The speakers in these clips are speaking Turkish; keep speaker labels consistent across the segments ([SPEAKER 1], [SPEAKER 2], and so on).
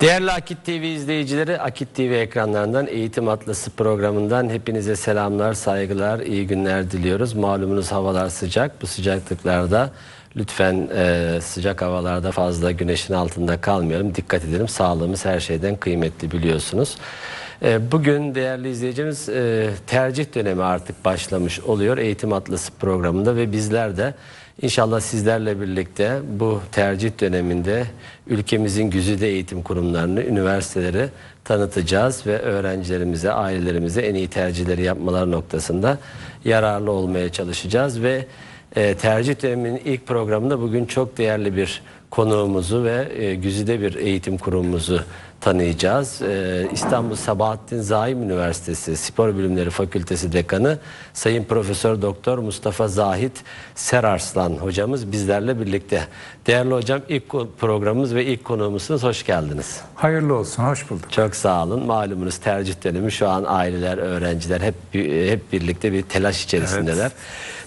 [SPEAKER 1] Değerli Akit TV izleyicileri, Akit TV ekranlarından Eğitim Atlası programından hepinize selamlar, saygılar, iyi günler diliyoruz. Malumunuz havalar sıcak. Bu sıcaklıklarda lütfen e, sıcak havalarda fazla güneşin altında kalmayalım. Dikkat edelim. Sağlığımız her şeyden kıymetli biliyorsunuz. E, bugün değerli izleyicimiz e, tercih dönemi artık başlamış oluyor Eğitim Atlası programında ve bizler de İnşallah sizlerle birlikte bu tercih döneminde ülkemizin güzide eğitim kurumlarını, üniversiteleri tanıtacağız ve öğrencilerimize, ailelerimize en iyi tercihleri yapmaları noktasında yararlı olmaya çalışacağız ve e, tercih döneminin ilk programında bugün çok değerli bir konuğumuzu ve e, güzide bir eğitim kurumumuzu tanıyacağız. Ee, İstanbul Sabahattin Zaim Üniversitesi Spor Bilimleri Fakültesi Dekanı Sayın Profesör Doktor Mustafa Zahit Serarslan hocamız bizlerle birlikte. Değerli hocam ilk programımız ve ilk konuğumuzsunuz. Hoş geldiniz.
[SPEAKER 2] Hayırlı olsun, hoş bulduk.
[SPEAKER 1] Çok sağ olun. Malumunuz tercih dönemi şu an aileler, öğrenciler hep hep birlikte bir telaş içerisindeler.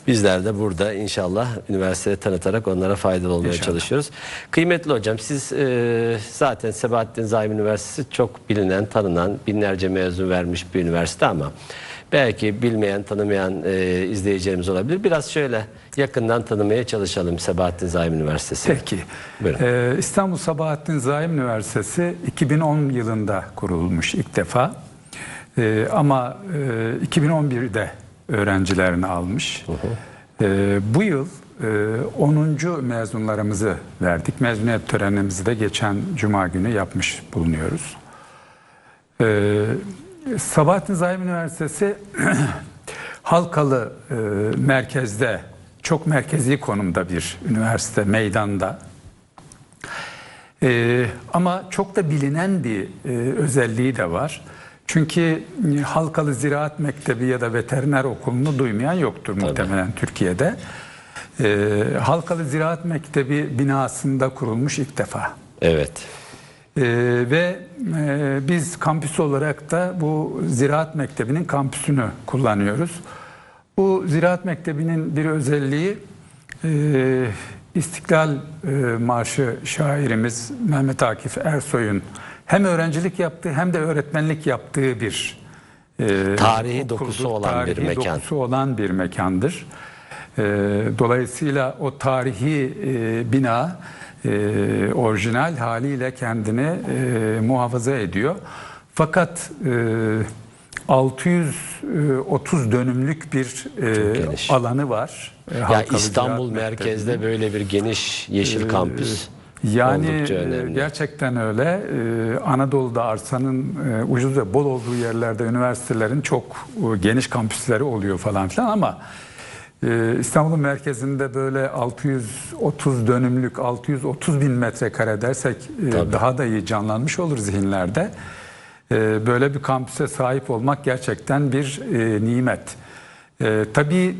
[SPEAKER 1] Bizler de burada inşallah üniversitede tanıtarak onlara faydalı olmaya
[SPEAKER 2] İnşallah.
[SPEAKER 1] çalışıyoruz. Kıymetli hocam siz e, zaten Sebahattin Zaim Üniversitesi çok bilinen, tanınan, binlerce mezun vermiş bir üniversite ama belki bilmeyen, tanımayan e, izleyicilerimiz olabilir. Biraz şöyle yakından tanımaya çalışalım Sebahattin Zaim Üniversitesi.
[SPEAKER 2] Peki.
[SPEAKER 1] Buyurun.
[SPEAKER 2] Ee, İstanbul Sabahattin Zaim Üniversitesi 2010 yılında kurulmuş ilk defa. Ee, ama e, 2011'de öğrencilerini almış. Ee, bu yıl e, 10. mezunlarımızı verdik. Mezuniyet törenimizi de geçen cuma günü yapmış bulunuyoruz. Ee, Sabahattin Zaim Üniversitesi Halkalı e, merkezde çok merkezi konumda bir üniversite meydanda. Ee, ama çok da bilinen bir e, özelliği de var. Çünkü e, Halkalı Ziraat Mektebi ya da veteriner okulunu duymayan yoktur muhtemelen Türkiye'de. Ee, Halkalı Ziraat Mektebi binasında kurulmuş ilk defa.
[SPEAKER 1] Evet.
[SPEAKER 2] Ee, ve e, biz kampüs olarak da bu Ziraat Mektebi'nin kampüsünü kullanıyoruz. Bu Ziraat Mektebi'nin bir özelliği e, İstiklal e, Marşı şairimiz Mehmet Akif Ersoy'un hem öğrencilik yaptığı hem de öğretmenlik yaptığı bir e,
[SPEAKER 1] Tarihi dokusu olan bir
[SPEAKER 2] Tarihi
[SPEAKER 1] mekan.
[SPEAKER 2] dokusu olan bir mekandır. E, dolayısıyla o tarihi e, bina e, orijinal haliyle kendini e, muhafaza ediyor. Fakat e, 630 dönümlük bir e, alanı var. E,
[SPEAKER 1] Ya
[SPEAKER 2] Halkalı
[SPEAKER 1] İstanbul merkezde böyle bir geniş yeşil kampüs
[SPEAKER 2] yani
[SPEAKER 1] oldukça
[SPEAKER 2] e,
[SPEAKER 1] önemli.
[SPEAKER 2] gerçekten öyle. E, Anadolu'da arsanın e, ucuz ve bol olduğu yerlerde üniversitelerin çok e, geniş kampüsleri oluyor falan filan ama e, İstanbul'un merkezinde böyle 630 dönümlük 630 bin metrekare dersek e, daha da iyi canlanmış olur zihinlerde. E, Böyle bir kampüse sahip olmak gerçekten bir e, nimet. E, tabii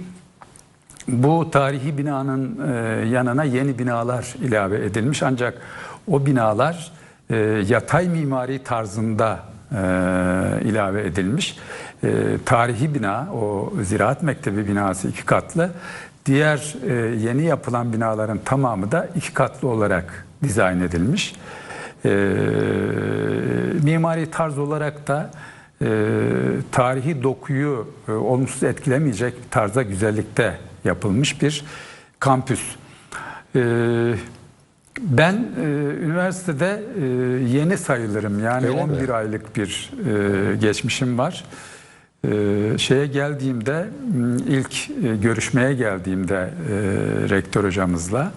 [SPEAKER 2] bu tarihi binanın e, yanına yeni binalar ilave edilmiş ancak o binalar e, yatay mimari tarzında e, ilave edilmiş. Tarihi bina o Ziraat Mektebi binası iki katlı. Diğer yeni yapılan binaların tamamı da iki katlı olarak dizayn edilmiş. Mimari tarz olarak da tarihi dokuyu olumsuz etkilemeyecek tarzda güzellikte yapılmış bir kampüs. E, ben e, üniversitede e, yeni sayılırım yani
[SPEAKER 1] Öyle mi?
[SPEAKER 2] 11 aylık bir e, geçmişim var. E, şeye geldiğimde ilk e, görüşmeye geldiğimde e, rektör hocamızla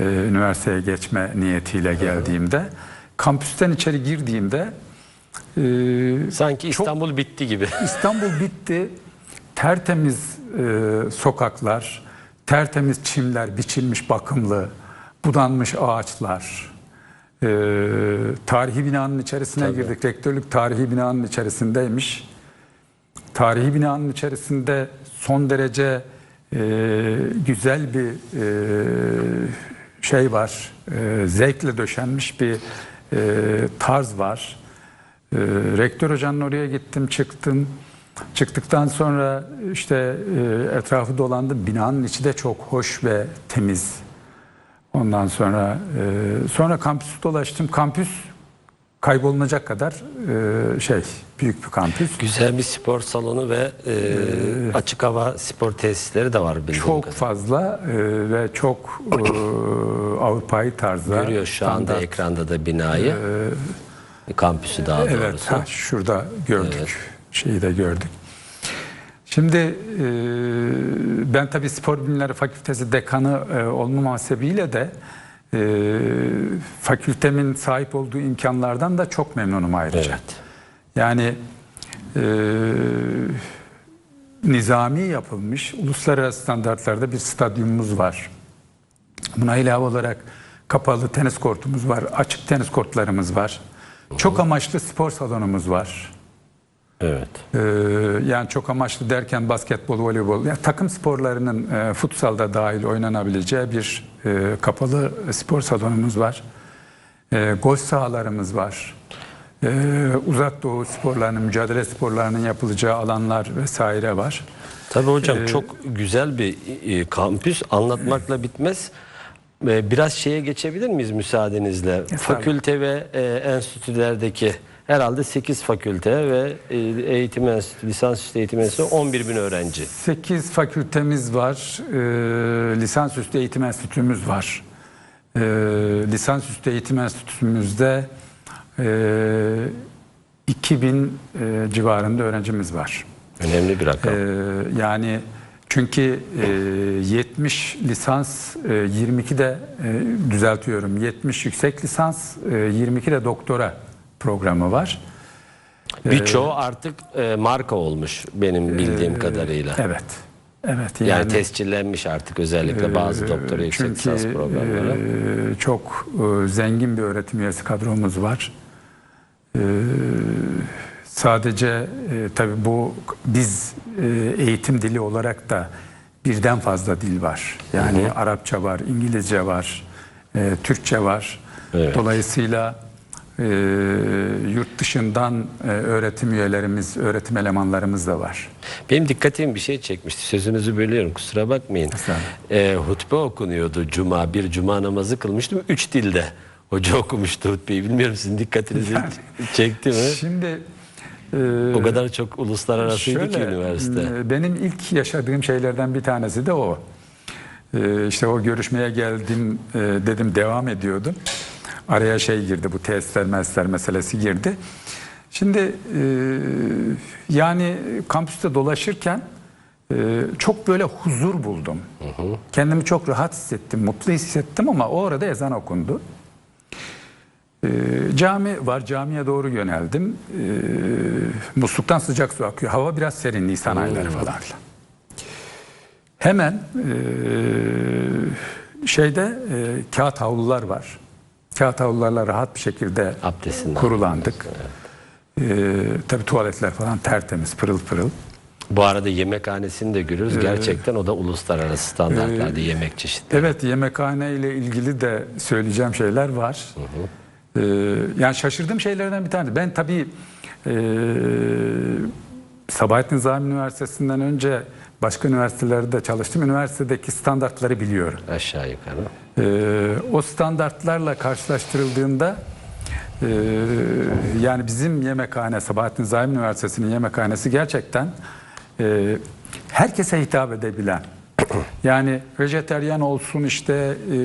[SPEAKER 2] e, üniversiteye geçme niyetiyle geldiğimde kampüsten içeri girdiğimde e,
[SPEAKER 1] Sanki İstanbul bitti gibi.
[SPEAKER 2] İstanbul bitti. Tertemiz e, sokaklar, tertemiz çimler, biçilmiş bakımlı, budanmış ağaçlar. E, tarihi binanın içerisine
[SPEAKER 1] Tabii.
[SPEAKER 2] girdik. Rektörlük tarihi binanın içerisindeymiş. Tarihi binanın içerisinde son derece e, güzel bir e, şey var. E, zevkle döşenmiş bir e, tarz var. E, rektör hocanın oraya gittim, çıktım. Çıktıktan sonra işte e, etrafı dolandım. Binanın içi de çok hoş ve temiz. Ondan sonra e, sonra kampüsü dolaştım. Kampüs kaybolunacak kadar e, şey büyük bir kampüs.
[SPEAKER 1] Güzel bir spor salonu ve e, açık hava spor tesisleri de var bildiğim
[SPEAKER 2] Çok
[SPEAKER 1] kadarıyla.
[SPEAKER 2] fazla e, ve çok e, Avrupa'yı tarzda.
[SPEAKER 1] Görüyor şu anda
[SPEAKER 2] standart.
[SPEAKER 1] ekranda da binayı. Kampüsü daha
[SPEAKER 2] Evet,
[SPEAKER 1] doğrusu.
[SPEAKER 2] ha, şurada gördük. Şeyi de gördük. Şimdi e, ben tabii spor bilimleri fakültesi dekanı e, olmam hasebiyle de e, fakültemin sahip olduğu imkanlardan da çok memnunum ayrıca.
[SPEAKER 1] Evet.
[SPEAKER 2] Yani e, nizami yapılmış uluslararası standartlarda bir stadyumumuz var. Buna ilave olarak kapalı tenis kortumuz var, açık tenis kortlarımız var. Çok amaçlı spor salonumuz var.
[SPEAKER 1] Evet.
[SPEAKER 2] Ee, yani çok amaçlı derken basketbol, voleybol, yani takım sporlarının e, futsalda dahil oynanabileceği bir e, kapalı spor salonumuz var. E, golf sahalarımız var. E, uzak doğu sporlarının, mücadele sporlarının yapılacağı alanlar vesaire var.
[SPEAKER 1] Tabii hocam
[SPEAKER 2] Ee,
[SPEAKER 1] çok güzel bir e, kampüs anlatmakla bitmez. E, Biraz şeye geçebilir miyiz müsaadenizle? Fakülte ve e, enstitülerdeki herhalde 8 fakülte ve e, eğitim enstitü, lisansüstü eğitim enstitüsü 11 bin öğrenci.
[SPEAKER 2] 8 fakültemiz var. E, lisansüstü eğitim enstitümüz var. E, lisansüstü eğitim enstitümüzde e, 2000 e, civarında öğrencimiz var.
[SPEAKER 1] Önemli bir rakam.
[SPEAKER 2] E, yani çünkü e, 70 lisans, e, 22 de e, düzeltiyorum. 70 yüksek lisans, e, 22 de doktora programı var.
[SPEAKER 1] Birçoğu artık e, marka olmuş benim bildiğim kadarıyla.
[SPEAKER 2] Evet. Evet.
[SPEAKER 1] Yani, tescillenmiş artık özellikle bazı doktora yüksek
[SPEAKER 2] Çünkü
[SPEAKER 1] lisans programları.
[SPEAKER 2] e, çok e, zengin bir öğretim üyesi kadromuz var. E, sadece e, tabii bu biz e, eğitim dili olarak da birden fazla dil var. Yani Arapça var, İngilizce var, e, Türkçe var.
[SPEAKER 1] Evet.
[SPEAKER 2] Dolayısıyla e, yurt dışından e, öğretim üyelerimiz, öğretim elemanlarımız da var.
[SPEAKER 1] Benim dikkatimi bir şey çekmişti. Sözünüzü bölüyorum kusura bakmayın. Ee, hutbe okunuyordu cuma. Bir cuma namazı kılmıştım. Üç dilde. Hoca okumuştu hutbeyi. Bilmiyorum sizin dikkatinizi çekti mi?
[SPEAKER 2] Şimdi e,
[SPEAKER 1] O kadar çok uluslararasıydı ki
[SPEAKER 2] Şöyle,
[SPEAKER 1] üniversite.
[SPEAKER 2] e, Benim ilk yaşadığım şeylerden bir tanesi de o. E, İşte o görüşmeye geldim e, dedim devam ediyordum. Araya şey girdi bu testler mesler meselesi girdi. Şimdi e, yani kampüste dolaşırken e, çok böyle huzur buldum. Kendimi çok rahat hissettim, mutlu hissettim ama o arada ezan okundu. Ee, cami var, camiye doğru yöneldim. Ee, musluktan sıcak su akıyor. Hava biraz serin, Nisan ayları falan filan. Hemen ee, şeyde ee, kağıt havlular var. Kağıt havlularla rahat bir şekilde
[SPEAKER 1] Abdestinden.
[SPEAKER 2] kurulandık. Ee, tabii tuvaletler falan tertemiz, pırıl pırıl.
[SPEAKER 1] Bu arada yemekhanesini de görüyoruz. Gerçekten o da uluslararası standartlarda yemek çeşitleri.
[SPEAKER 2] Evet yemekhane ile ilgili de söyleyeceğim şeyler var. Ee, yani şaşırdığım şeylerden bir tanesi. Ben tabii e, Sabahattin Zaim Üniversitesi'nden önce başka üniversitelerde çalıştım. Üniversitedeki standartları biliyorum.
[SPEAKER 1] Aşağı yukarı.
[SPEAKER 2] Ee, o standartlarla karşılaştırıldığında e, yani bizim yemekhane Sabahattin Zaim Üniversitesi'nin yemekhanesi gerçekten e, herkese hitap edebilen yani vejeteryan olsun işte e,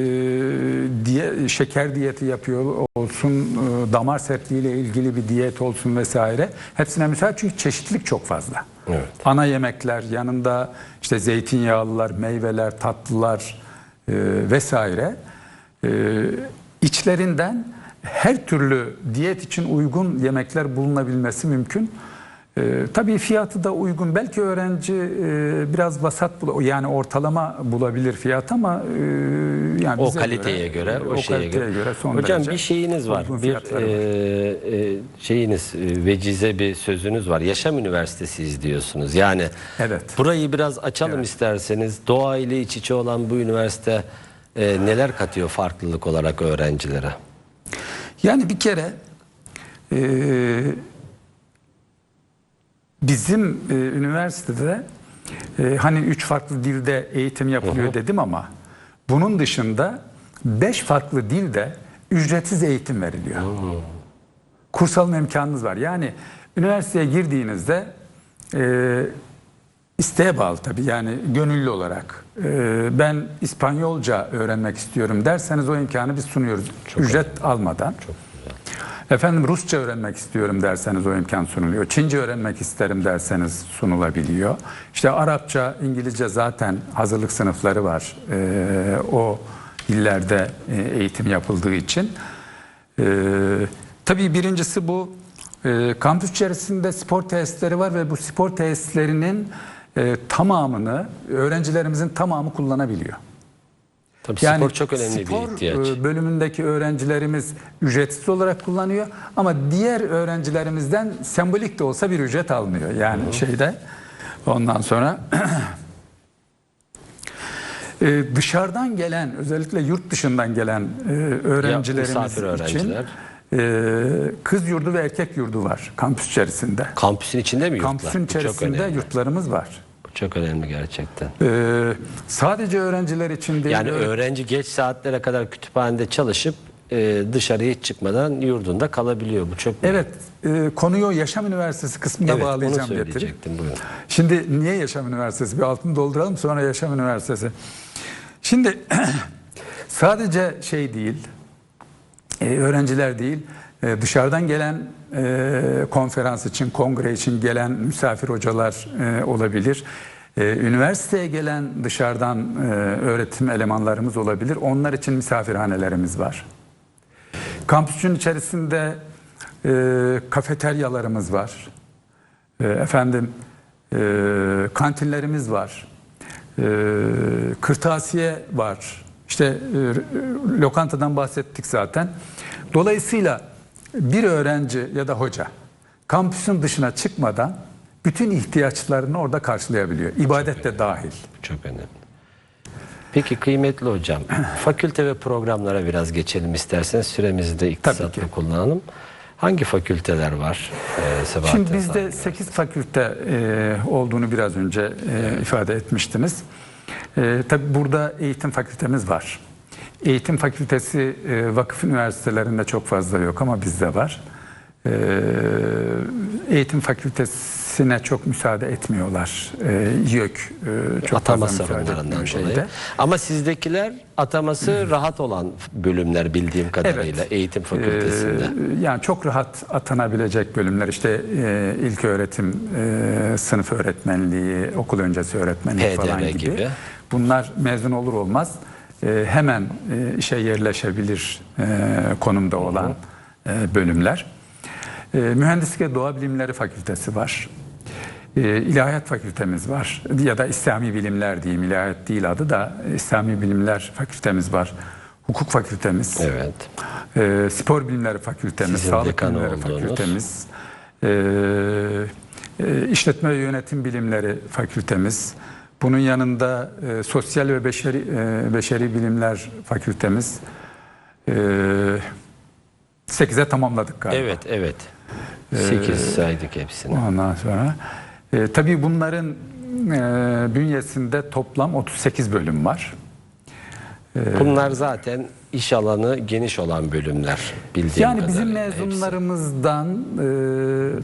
[SPEAKER 2] diye, şeker diyeti yapıyor olsun e, damar sertliği ile ilgili bir diyet olsun vesaire hepsine müsait çünkü çeşitlilik çok fazla.
[SPEAKER 1] Evet.
[SPEAKER 2] Ana yemekler yanında işte zeytinyağlılar, meyveler, tatlılar e, vesaire e, içlerinden her türlü diyet için uygun yemekler bulunabilmesi mümkün. E, tabii fiyatı da uygun. Belki öğrenci e, biraz vasat bul- yani ortalama bulabilir fiyat ama e, yani
[SPEAKER 1] O kaliteye göre, o, şeye
[SPEAKER 2] kaliteye göre, son
[SPEAKER 1] Hocam
[SPEAKER 2] derece
[SPEAKER 1] bir şeyiniz var. Bir e, e, şeyiniz e, vecize bir sözünüz var. Yaşam Üniversitesi'yiz diyorsunuz. Yani
[SPEAKER 2] Evet.
[SPEAKER 1] burayı biraz açalım isterseniz. Doğa ile iç içe olan bu üniversite e, neler katıyor farklılık olarak öğrencilere?
[SPEAKER 2] Yani bir kere e, bizim e, üniversitede e, hani üç farklı dilde eğitim yapılıyor dedim ama bunun dışında beş farklı dilde ücretsiz eğitim veriliyor. kurs alma imkanınız var. Yani üniversiteye girdiğinizde e, isteğe bağlı tabii yani gönüllü olarak e, ben İspanyolca öğrenmek istiyorum derseniz o imkanı biz sunuyoruz ücret almadan. Efendim Rusça öğrenmek istiyorum derseniz o imkan sunuluyor. Çince öğrenmek isterim derseniz sunulabiliyor. İşte Arapça, İngilizce zaten hazırlık sınıfları var. Ee, o dillerde e, eğitim yapıldığı için. Ee, tabii birincisi bu e, kampüs içerisinde spor tesisleri var ve bu spor tesislerinin e, tamamını öğrencilerimizin tamamı kullanabiliyor.
[SPEAKER 1] Tabii spor çok önemli
[SPEAKER 2] spor,
[SPEAKER 1] bir ihtiyaç.
[SPEAKER 2] e, bölümündeki öğrencilerimiz ücretsiz olarak kullanıyor ama diğer öğrencilerimizden sembolik de olsa bir ücret almıyor. Yani şeyde ondan sonra e, dışarıdan gelen özellikle yurt dışından gelen e, öğrencilerimiz
[SPEAKER 1] misafir
[SPEAKER 2] için e, kız yurdu ve erkek yurdu var kampüs içerisinde.
[SPEAKER 1] Kampüsün içinde mi yurtlar?
[SPEAKER 2] Kampüsün içerisinde yurtlarımız var.
[SPEAKER 1] Çok önemli gerçekten.
[SPEAKER 2] E, sadece öğrenciler için değil.
[SPEAKER 1] Yani
[SPEAKER 2] öğre-
[SPEAKER 1] öğrenci geç saatlere kadar kütüphanede çalışıp e, dışarıya hiç çıkmadan yurdunda kalabiliyor. Bu çok
[SPEAKER 2] Evet, e, konuyu Yaşam Üniversitesi kısmına
[SPEAKER 1] Evet, onu
[SPEAKER 2] bağlayacağım getirip.
[SPEAKER 1] söyleyecektim. Buyurun.
[SPEAKER 2] Şimdi niye Yaşam Üniversitesi? Bir altını dolduralım sonra Yaşam Üniversitesi. Şimdi sadece şey değil, e, öğrenciler değil, e, dışarıdan gelen e, konferans için, kongre için gelen misafir hocalar e, olabilir. E, üniversiteye gelen dışarıdan e, öğretim elemanlarımız olabilir. Onlar için misafirhanelerimiz var. Kampüsün içerisinde e, kafeteryalarımız var. E, efendim e, kantinlerimiz var. E, kırtasiye var. İşte e, lokantadan bahsettik zaten. Dolayısıyla bir öğrenci ya da hoca kampüsün dışına çıkmadan bütün ihtiyaçlarını orada karşılayabiliyor. İbadet de dahil.
[SPEAKER 1] Çok önemli. Peki kıymetli hocam, fakülte ve programlara biraz geçelim isterseniz. Süremizi de
[SPEAKER 2] ki.
[SPEAKER 1] kullanalım. Hangi fakülteler var e, Sebahattin
[SPEAKER 2] Şimdi bizde
[SPEAKER 1] Efendi?
[SPEAKER 2] 8 fakülte e, olduğunu biraz önce e, ifade etmiştiniz. E, tabii burada eğitim fakültemiz var. Eğitim fakültesi e, vakıf üniversitelerinde çok fazla yok ama bizde var. E, eğitim fakültesine çok müsaade etmiyorlar. E, YÖK e, çok
[SPEAKER 1] atama
[SPEAKER 2] fazla müsaade etmiyor şeyde.
[SPEAKER 1] Ama sizdekiler ataması rahat olan bölümler bildiğim kadarıyla eğitim fakültesinde.
[SPEAKER 2] Ee, yani çok rahat atanabilecek bölümler işte e, ilk öğretim, e, sınıf öğretmenliği, okul öncesi öğretmenliği
[SPEAKER 1] HDR
[SPEAKER 2] falan gibi.
[SPEAKER 1] gibi.
[SPEAKER 2] Bunlar mezun olur olmaz e, hemen e, işe yerleşebilir e, konumda olan e, bölümler. E, Mühendislik ve Doğa Bilimleri Fakültesi var. E, İlahiyat Fakültemiz var ya da İslami Bilimler diyeyim ilahiyat değil adı da İslami Bilimler Fakültemiz var. Hukuk Fakültemiz.
[SPEAKER 1] Evet.
[SPEAKER 2] E, spor bilimleri fakültemiz,
[SPEAKER 1] Sizin
[SPEAKER 2] sağlık bilimleri
[SPEAKER 1] olduğunuz.
[SPEAKER 2] fakültemiz, e, e, işletme ve yönetim bilimleri fakültemiz. Bunun yanında e, sosyal ve beşeri e, beşeri bilimler fakültemiz. E, 8'e tamamladık galiba.
[SPEAKER 1] Evet, evet. 8 saydık hepsini.
[SPEAKER 2] Ondan sonra e, tabii bunların e, bünyesinde toplam 38 bölüm var.
[SPEAKER 1] Bunlar zaten iş alanı geniş olan bölümler bildiğim
[SPEAKER 2] Yani bizim
[SPEAKER 1] hepsi.
[SPEAKER 2] mezunlarımızdan e,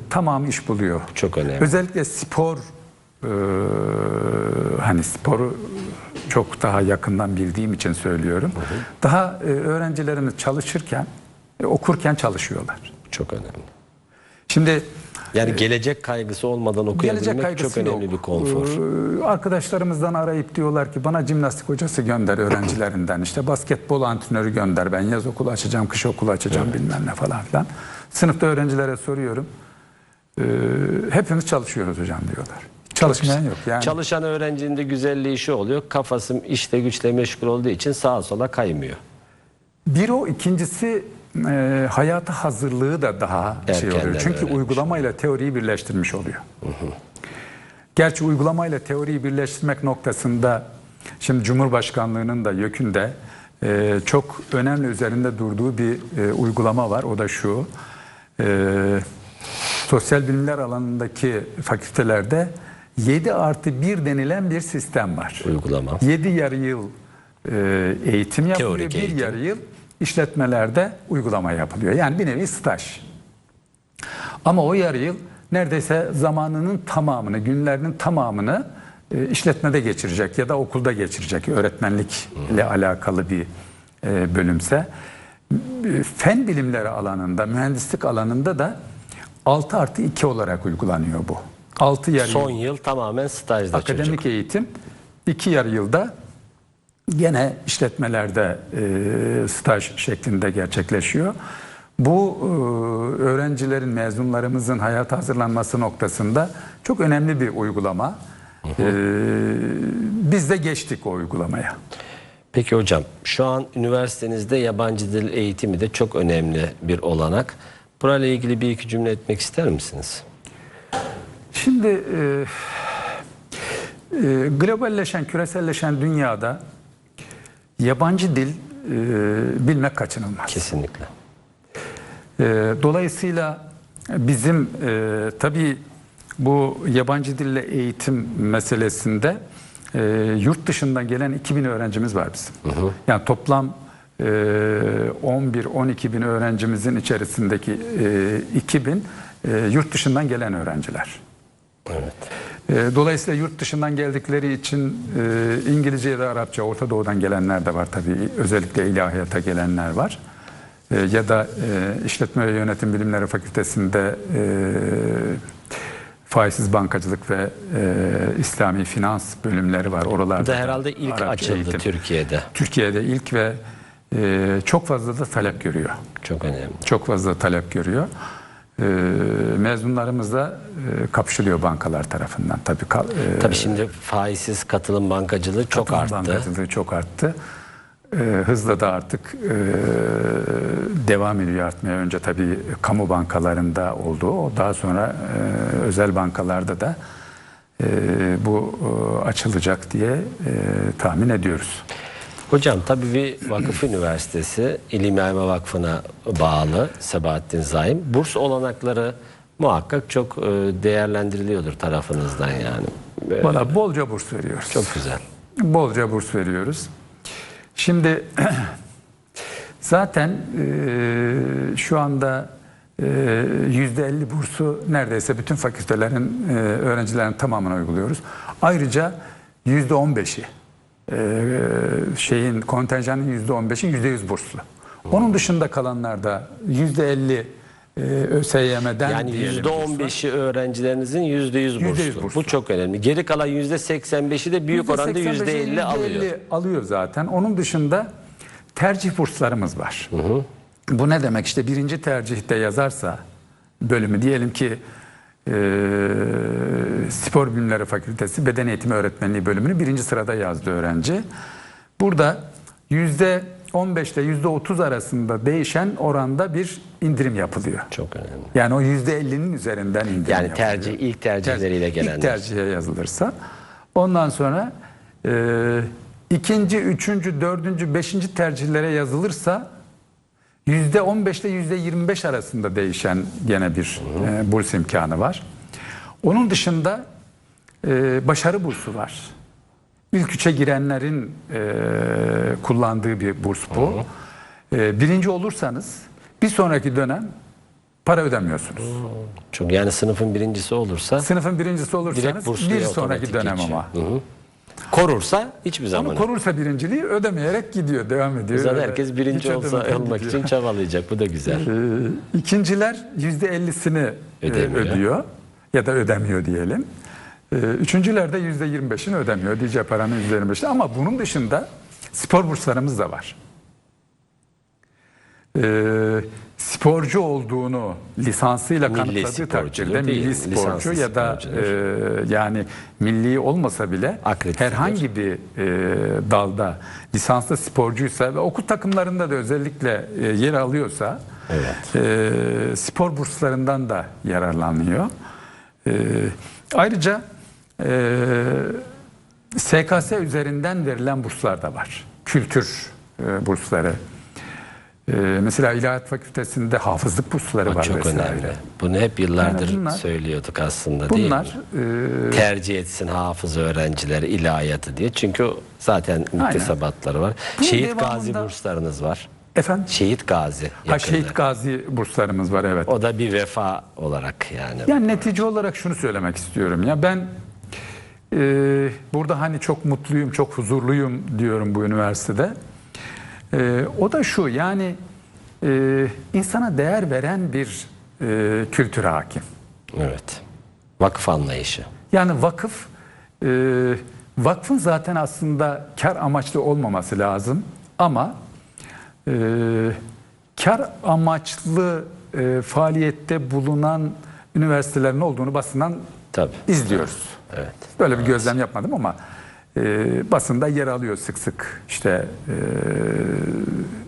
[SPEAKER 2] tamam iş buluyor.
[SPEAKER 1] Çok önemli.
[SPEAKER 2] Özellikle spor e, hani sporu çok daha yakından bildiğim için söylüyorum. Daha e, öğrencilerimiz çalışırken, e, okurken çalışıyorlar.
[SPEAKER 1] Çok önemli.
[SPEAKER 2] Şimdi
[SPEAKER 1] Yani gelecek kaygısı olmadan okuyabilmek çok önemli
[SPEAKER 2] yok.
[SPEAKER 1] bir konfor.
[SPEAKER 2] Ee, Arkadaşlarımızdan arayıp diyorlar ki bana jimnastik hocası gönder öğrencilerinden. İşte basketbol antrenörü gönder. Ben yaz okulu açacağım, kış okulu açacağım bilmem ne falan filan. Sınıfta öğrencilere soruyorum. Ee, hepimiz çalışıyoruz hocam diyorlar. Çalışmayan yok. Yani
[SPEAKER 1] Çalışan öğrencinin de güzelliği şu oluyor. Kafası işte güçle meşgul olduğu için sağa sola kaymıyor.
[SPEAKER 2] bir o ikincisi e, hayata hazırlığı da daha şey
[SPEAKER 1] Erkenden
[SPEAKER 2] oluyor. Çünkü
[SPEAKER 1] öğrenmiş
[SPEAKER 2] uygulamayla teoriyi birleştirmiş oluyor. Gerçi uygulamayla teoriyi birleştirmek noktasında şimdi Cumhurbaşkanlığının da YÖK'ün de e, çok önemli üzerinde durduğu bir e, uygulama var. O da şu. E, sosyal bilimler alanındaki fakültelerde 7 artı 1 denilen bir sistem var.
[SPEAKER 1] Uygulama.
[SPEAKER 2] 7 yarı yıl e, eğitim yapılıyor.
[SPEAKER 1] Teorik
[SPEAKER 2] bir
[SPEAKER 1] eğitim.
[SPEAKER 2] yarı yıl işletmelerde uygulama yapılıyor. Yani bir nevi staj. Ama o yarı yıl neredeyse zamanının tamamını, günlerinin tamamını e, işletmede geçirecek ya da okulda geçirecek. Öğretmenlikle alakalı bir e, bölümse. E, Fen bilimleri alanında, mühendislik alanında da 6 artı 2 olarak uygulanıyor bu. 6 yarı
[SPEAKER 1] Son
[SPEAKER 2] yıl
[SPEAKER 1] yıl tamamen stajda
[SPEAKER 2] akademik
[SPEAKER 1] çocuk.
[SPEAKER 2] eğitim, 2 yarı yılda gene işletmelerde e, staj şeklinde gerçekleşiyor. Bu e, öğrencilerin, mezunlarımızın hayata hazırlanması noktasında çok önemli bir uygulama. E, biz de geçtik o uygulamaya.
[SPEAKER 1] Peki hocam şu an üniversitenizde yabancı dil eğitimi de çok önemli bir olanak. Burayla ilgili bir iki cümle etmek ister misiniz?
[SPEAKER 2] Şimdi e, e, globalleşen, küreselleşen dünyada yabancı dil e, bilmek kaçınılmaz.
[SPEAKER 1] Kesinlikle.
[SPEAKER 2] E, dolayısıyla bizim e, tabii bu yabancı dille eğitim meselesinde e, yurt dışından gelen 2000 öğrencimiz var bizim. Yani toplam e, 11-12 bin öğrencimizin içerisindeki e, 2000 e, yurt dışından gelen öğrenciler.
[SPEAKER 1] Evet.
[SPEAKER 2] E, Dolayısıyla yurt dışından geldikleri için e, İngilizce ya da Arapça, Orta Doğu'dan gelenler de var tabii. Özellikle ilahiyata gelenler var. E, Ya da e, İşletme ve Yönetim Bilimleri Fakültesinde e, faizsiz bankacılık ve e, İslami finans bölümleri var. Oralarda
[SPEAKER 1] da herhalde ilk
[SPEAKER 2] Arapça
[SPEAKER 1] açıldı
[SPEAKER 2] eğitim.
[SPEAKER 1] Türkiye'de.
[SPEAKER 2] Türkiye'de ilk ve e, çok fazla da talep görüyor.
[SPEAKER 1] Çok önemli.
[SPEAKER 2] Çok fazla talep görüyor. E, mezunlarımız da e, kapışılıyor bankalar tarafından. Tabii ka- e,
[SPEAKER 1] Tabii şimdi faizsiz katılım bankacılığı çok
[SPEAKER 2] Katılım
[SPEAKER 1] arttı.
[SPEAKER 2] Bankacılığı çok arttı. Ee, hızla da artık e, devam ediyor artmaya. Önce tabii kamu bankalarında oldu. O daha sonra e, özel bankalarda da e, bu e, açılacak diye e, tahmin ediyoruz.
[SPEAKER 1] Hocam tabii bir vakıf üniversitesi İlim Yayma Vakfı'na bağlı Sebahattin Zaim. Burs olanakları muhakkak çok e, değerlendiriliyordur tarafınızdan yani.
[SPEAKER 2] Valla bolca burs veriyoruz.
[SPEAKER 1] Çok güzel.
[SPEAKER 2] Bolca burs veriyoruz. Şimdi zaten e, şu anda e, yüzde 50 bursu neredeyse bütün fakültelerin e, öğrencilerin tamamına uyguluyoruz. Ayrıca yüzde 15'i e, şeyin kontenjanın yüzde 15'i yüzde 100 burslu. Onun dışında kalanlar da yüzde 50 e, ÖSYM'den
[SPEAKER 1] Yani
[SPEAKER 2] diyelim burslu.
[SPEAKER 1] %15'i öğrencilerinizin %100 burslu.
[SPEAKER 2] %100 burslu.
[SPEAKER 1] Bu çok önemli. Geri kalan %85'i de büyük oranda
[SPEAKER 2] %85'i
[SPEAKER 1] %50 alıyor.
[SPEAKER 2] %50 alıyor zaten. Onun dışında tercih burslarımız var. Bu ne demek? İşte birinci tercihte yazarsa bölümü diyelim ki Spor Bilimleri Fakültesi Beden Eğitimi Öğretmenliği bölümünü birinci sırada yazdı öğrenci. Burada yüzde 15 ile yüzde 30 arasında değişen oranda bir indirim yapılıyor.
[SPEAKER 1] Çok önemli.
[SPEAKER 2] Yani o yüzde 50'nin üzerinden indirim
[SPEAKER 1] Yani
[SPEAKER 2] yapılıyor.
[SPEAKER 1] tercih ilk tercihleriyle
[SPEAKER 2] İlk
[SPEAKER 1] gelenler.
[SPEAKER 2] tercihe yazılırsa. Ondan sonra e, ikinci, üçüncü, dördüncü, beşinci tercihlere yazılırsa 15 ile yüzde 25 arasında değişen gene bir e, burs imkanı var. Onun dışında e, başarı bursu var. İlk üçe girenlerin e, kullandığı bir burs bu. E, birinci olursanız bir sonraki dönem para ödemiyorsunuz.
[SPEAKER 1] Çok yani sınıfın birincisi olursa
[SPEAKER 2] Sınıfın birincisi
[SPEAKER 1] direkt
[SPEAKER 2] olursanız bir sonraki
[SPEAKER 1] otomatik
[SPEAKER 2] dönem
[SPEAKER 1] geçiyor.
[SPEAKER 2] ama.
[SPEAKER 1] Hı hı. Korursa hiçbir zaman.
[SPEAKER 2] Onu korursa birinciliği ödemeyerek gidiyor, devam ediyor.
[SPEAKER 1] Zaten herkes
[SPEAKER 2] hiç
[SPEAKER 1] birinci olsa
[SPEAKER 2] ödemeden
[SPEAKER 1] olmak
[SPEAKER 2] gidiyor.
[SPEAKER 1] için çabalayacak. Bu da güzel.
[SPEAKER 2] Ee, İkinciler yüzde ellisini e, ödüyor ya da ödemiyor diyelim. Ee, Üçüncüler de yüzde yirmi beşini ödemiyor. Ödeyeceği paranın yüzde yirmi beşini. Ama bunun dışında spor burslarımız da var. Ee, sporcu olduğunu lisansıyla
[SPEAKER 1] Milli
[SPEAKER 2] kanıtladığı takdirde
[SPEAKER 1] değil,
[SPEAKER 2] milli sporcu ya da e, yani milli olmasa bile
[SPEAKER 1] Akreditedir.
[SPEAKER 2] herhangi bir e, dalda lisanslı sporcuysa ve okul takımlarında da özellikle e, yer alıyorsa e, spor burslarından da yararlanıyor. E, ayrıca e, SKS üzerinden verilen burslar da var. Kültür e, bursları. E, mesela İlahiyat Fakültesi'nde hafızlık bursları var
[SPEAKER 1] Çok
[SPEAKER 2] vesaire.
[SPEAKER 1] önemli. Bunu hep yıllardır
[SPEAKER 2] Yani bunlar-
[SPEAKER 1] söylüyorduk aslında değil mi?
[SPEAKER 2] Bunlar e,
[SPEAKER 1] Tercih etsin hafız öğrencileri ilahiyatı diye. Çünkü o zaten müktesebatları var.
[SPEAKER 2] Bunun
[SPEAKER 1] Şehit gazi
[SPEAKER 2] devamında-
[SPEAKER 1] burslarınız var.
[SPEAKER 2] Efendim?
[SPEAKER 1] Şehit Gazi.
[SPEAKER 2] Ha,
[SPEAKER 1] yakında.
[SPEAKER 2] Şehit Gazi burslarımız var evet.
[SPEAKER 1] O da bir vefa olarak yani.
[SPEAKER 2] Yani netice olarak şunu söylemek istiyorum ya ben e, burada hani çok mutluyum, çok huzurluyum diyorum bu üniversitede. E, o da şu yani e, insana değer veren bir e, kültür hakim.
[SPEAKER 1] Evet. Vakıf anlayışı.
[SPEAKER 2] Yani vakıf e, vakfın zaten aslında kar amaçlı olmaması lazım ama e, kar amaçlı e, faaliyette bulunan üniversitelerin olduğunu basından
[SPEAKER 1] Tabii.
[SPEAKER 2] izliyoruz.
[SPEAKER 1] Evet.
[SPEAKER 2] Böyle bir gözlem yapmadım ama e, basında yer alıyor sık sık. İşte e,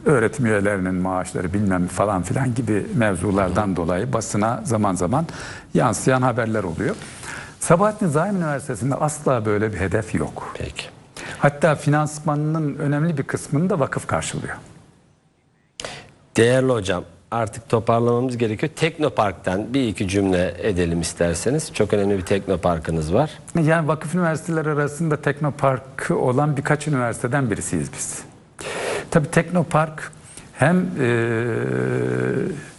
[SPEAKER 2] öğretim üyelerinin maaşları bilmem falan filan gibi mevzulardan dolayı basına zaman zaman yansıyan haberler oluyor. Sabahattin Zaim Üniversitesi'nde asla böyle bir hedef yok.
[SPEAKER 1] Peki.
[SPEAKER 2] Hatta finansmanının önemli bir kısmını da vakıf karşılıyor.
[SPEAKER 1] Değerli hocam artık toparlamamız gerekiyor. Teknopark'tan bir iki cümle edelim isterseniz. Çok önemli bir teknoparkınız var.
[SPEAKER 2] Yani vakıf üniversiteleri arasında teknopark olan birkaç üniversiteden birisiyiz biz. Tabii teknopark hem e,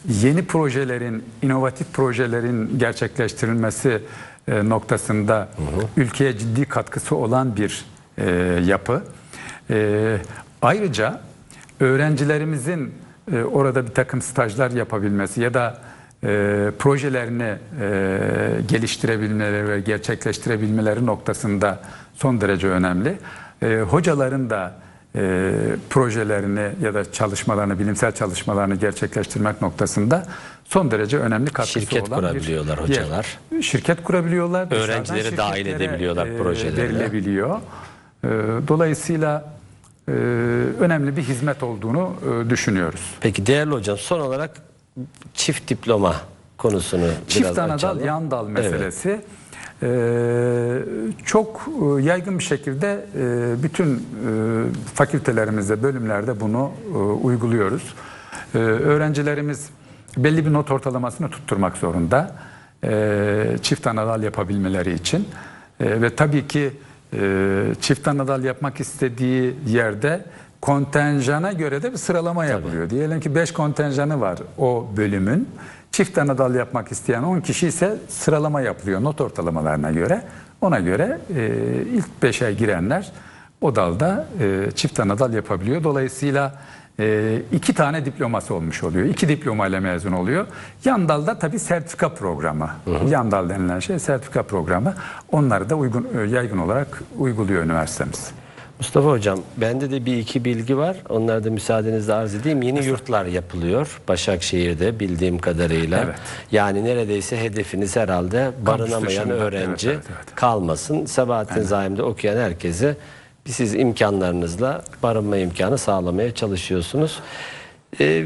[SPEAKER 2] yeni projelerin, inovatif projelerin gerçekleştirilmesi e, noktasında ülkeye ciddi katkısı olan bir e, yapı. E, ayrıca öğrencilerimizin e, orada bir takım stajlar yapabilmesi ya da e, projelerini e, geliştirebilmeleri ve gerçekleştirebilmeleri noktasında son derece önemli. E, hocaların da e, projelerini ya da çalışmalarını, bilimsel çalışmalarını gerçekleştirmek noktasında son derece önemli katkısı
[SPEAKER 1] Şirket
[SPEAKER 2] olan bir
[SPEAKER 1] kurabiliyorlar
[SPEAKER 2] yer.
[SPEAKER 1] hocalar.
[SPEAKER 2] Şirket kurabiliyorlar.
[SPEAKER 1] Öğrencileri dahil edebiliyorlar
[SPEAKER 2] e,
[SPEAKER 1] projelerine.
[SPEAKER 2] Verilebiliyor. E, dolayısıyla e, önemli bir hizmet olduğunu e, düşünüyoruz.
[SPEAKER 1] Peki değerli hocam son olarak çift diploma konusunu
[SPEAKER 2] Çift
[SPEAKER 1] biraz
[SPEAKER 2] anadal
[SPEAKER 1] açalım.
[SPEAKER 2] yan dal
[SPEAKER 1] Evet.
[SPEAKER 2] meselesi e, çok e, yaygın bir şekilde e, bütün e, fakültelerimizde, bölümlerde bunu e, uyguluyoruz. E, öğrencilerimiz belli bir not ortalamasını tutturmak zorunda e, çift anadal yapabilmeleri için E, ve tabii ki e, çift anadal yapmak istediği yerde kontenjana göre de bir sıralama yapılıyor. Diyelim ki 5 kontenjanı var o bölümün. Çift anadal yapmak isteyen 10 kişi ise sıralama yapılıyor not ortalamalarına göre. Ona göre e, ilk 5'e girenler o dalda e, çift anadal yapabiliyor. Dolayısıyla e, iki tane diploması olmuş oluyor. İki diplomayla mezun oluyor. Yan dalda tabii sertifika programı. Yan dal denilen şey sertifika programı. Onları da uygun e, yaygın olarak uyguluyor üniversitemiz.
[SPEAKER 1] Mustafa hocam bende de bir iki bilgi var. Onları da müsaadenizle arz edeyim. Yeni yurtlar yapılıyor Başakşehir'de bildiğim kadarıyla.
[SPEAKER 2] Evet.
[SPEAKER 1] Yani neredeyse hedefiniz herhalde barınamayan öğrenci
[SPEAKER 2] Evet, evet, evet.
[SPEAKER 1] kalmasın. Sabahattin Zaim'de okuyan herkese siz imkanlarınızla barınma imkanı sağlamaya çalışıyorsunuz. Ee,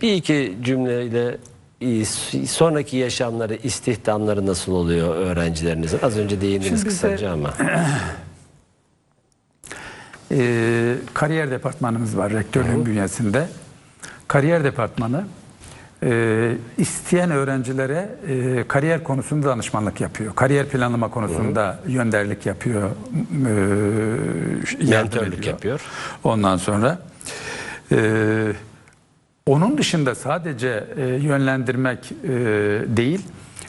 [SPEAKER 1] bir iki cümleyle e, sonraki yaşamları, istihdamları nasıl oluyor öğrencilerinizin? Az önce değindiniz
[SPEAKER 2] Şimdi bize-
[SPEAKER 1] kısaca ama.
[SPEAKER 2] Ee, kariyer departmanımız var rektörlüğün bünyesinde. Kariyer departmanı e, isteyen öğrencilere e, kariyer konusunda danışmanlık yapıyor. Kariyer planlama konusunda yönderlik yapıyor. e, ediyor.
[SPEAKER 1] yapıyor.
[SPEAKER 2] Ondan sonra e, onun dışında sadece e, yönlendirmek e, değil,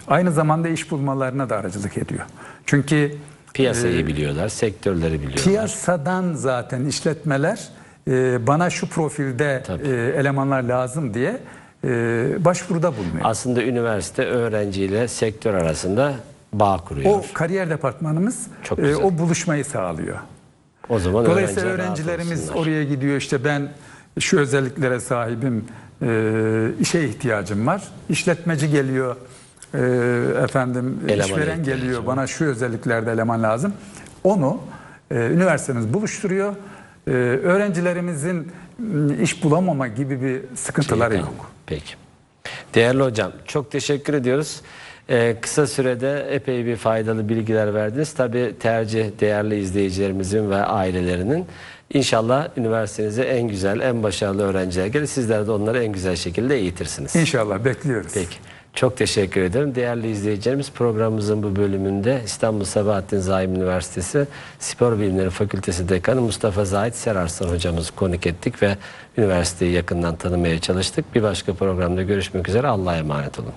[SPEAKER 2] aynı zamanda iş bulmalarına da aracılık ediyor. Çünkü
[SPEAKER 1] Piyasayı biliyorlar, sektörleri biliyorlar.
[SPEAKER 2] Piyasadan zaten işletmeler e, bana şu profilde
[SPEAKER 1] Tabii.
[SPEAKER 2] e, elemanlar lazım diye e, başvuruda bulunuyor.
[SPEAKER 1] Aslında üniversite öğrenciyle sektör arasında bağ kuruyor.
[SPEAKER 2] O
[SPEAKER 1] O,
[SPEAKER 2] kariyer departmanımız
[SPEAKER 1] Çok
[SPEAKER 2] e,
[SPEAKER 1] güzel.
[SPEAKER 2] o buluşmayı sağlıyor.
[SPEAKER 1] zaman
[SPEAKER 2] Dolayısıyla öğrencilerimiz oraya gidiyor işte ben şu özelliklere sahibim, e, işe ihtiyacım var. İşletmeci geliyor, e, efendim
[SPEAKER 1] Elemana
[SPEAKER 2] işveren geliyor
[SPEAKER 1] var.
[SPEAKER 2] bana şu özelliklerde eleman lazım. Onu e, üniversitemiz buluşturuyor. E, öğrencilerimizin iş bulamama gibi bir sıkıntıları
[SPEAKER 1] Şey,
[SPEAKER 2] yok.
[SPEAKER 1] tamam. Peki. Değerli hocam çok teşekkür ediyoruz. Ee, kısa sürede epey bir faydalı bilgiler verdiniz. Tabii tercih değerli izleyicilerimizin ve ailelerinin. İnşallah üniversitenize en güzel, en başarılı öğrenciler gelir. Sizler de onları en güzel şekilde eğitirsiniz.
[SPEAKER 2] İnşallah bekliyoruz.
[SPEAKER 1] Peki. Çok teşekkür ederim. Değerli izleyicilerimiz programımızın bu bölümünde İstanbul Sabahattin Zaim Üniversitesi Spor Bilimleri Fakültesi Dekanı Mustafa Zahit Serarslan hocamızı konuk ettik ve üniversiteyi yakından tanımaya çalıştık. Bir başka programda görüşmek üzere. Allah'a emanet olun.